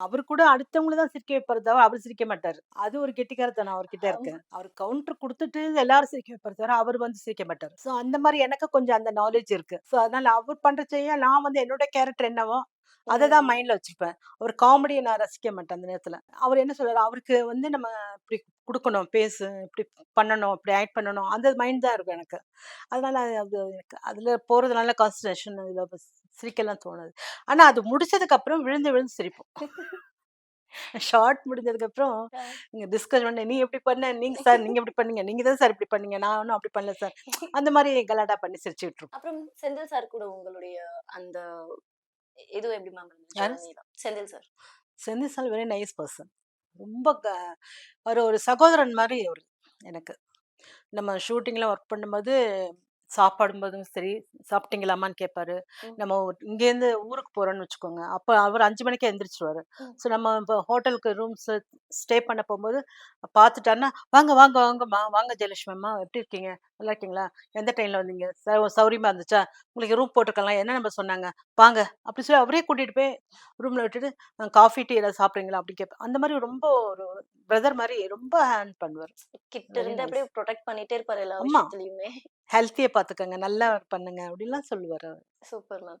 அவரு கூட அடுத்தவங்கள தான் சிரிக்க வைப்பாரு தவிர அவர் சிரிக்க மாட்டாரு. அது ஒரு கெட்டிக்காரத்தனம் அவர்கிட்ட இருக்கு. அவர் கவுண்டர் கொடுத்துட்டு எல்லாரும் சிரிக்க வைப்பாரு தவிர அவர் வந்து சிரிக்க மாட்டாரு. ஸோ அந்த மாதிரி எனக்கு கொஞ்சம் அந்த நாலேஜ் இருக்கு. ஸோ அதனால அவர் பண்ற செய்ய நான் வந்து என்னோட கேரக்டர் என்னவோ அதை தான் மைண்ட்ல வச்சிருப்பேன். அவர் காமெடியை நான் ரசிக்க மாட்டேன் அந்த நேரத்துல. அவர் என்ன சொல்றாரு? அவருக்கு வந்து நம்ம இப்படி கொடுக்கணும் பேசு இப்படி பண்ணணும் இப்படி ஆக்ட் பண்ணணும். அந்த மைண்ட் தான் இருக்கும் எனக்கு. அதனால அது எனக்கு அதுல போறதுனால கான்சன்ட்ரேஷன் இதில் சிரிக்கலாம் தோணுது. ஆனா அது முடிச்சதுக்கு அப்புறம் விழுந்து விழுந்து சிரிப்போம். ஷார்ட் முடிஞ்சதுக்கு அப்புறம் நீங்க டிஸ்கஸ் பண்ண நீ எப்படி பண்ண? நீங்க சார் நீங்க எப்படி பண்ணீங்க? நீங்க தான் சார் இப்படி பண்ணீங்க? நான் ஒன்றும் அப்படி பண்ணல சார் அந்த மாதிரி கலாட்டா பண்ணி சிரிச்சுட்டு இருப்போம். அப்புறம் செந்தில் சார் கூட உங்களுடைய அந்த இது எப்படி ma'am? Senthil sir Senthil sir very nice person ரொம்ப அவர் ஒரு சகோதரன் மாதிரி அவர் எனக்கு. நம்ம ஷூட்டிங்கில் ஒர்க் பண்ணும்போது சாப்பாடும்போதும் சரி சாப்பிட்டீங்களாமான்னு கேட்பாரு. நம்ம இங்கேருந்து ஊருக்கு போகிறோன்னு வச்சுக்கோங்க. அப்போ அவர் அஞ்சு மணிக்கே எந்திரிச்சிருவாரு. ஸோ நம்ம இப்போ ஹோட்டலுக்கு ரூம்ஸ் ஸ்டே பண்ண போகும்போது பார்த்துட்டாருன்னா வாங்க வாங்க வாங்கம்மா வாங்க ஜெயலட்சுமிம்மா எப்படி இருக்கீங்க? நல்லா இருக்கீங்களா? எந்த ட்ரெயினில் வந்தீங்க? சௌரியமா இருந்துச்சா? உங்களுக்கு ரூம் போட்டுக்கலாம் என்ன நம்ம சொன்னாங்க? வாங்க. அப்படி சொல்லி அவரே கூட்டிகிட்டு போய் ரூமில் விட்டுட்டு காஃபி டீ ஏதாவது சாப்பிட்றீங்களா? அப்படி கேட்பேன் அந்த மாதிரி ரொம்ப ஒரு பிரதர் மாதிரி ரொம்ப ஹேண்ட் பண்ணுவார். கிட்ட இருந்து அப்படியே ப்ரொடெக்ட் பண்ணிட்டே இருப்பாரு எல்லா. விஷயத்துலயுமே. ஹெல்த்தியை பார்த்துக்கோங்க நல்லா பண்ணுங்க. அப்படின்லாம் சொல்லுவார் அவர். Super ma'am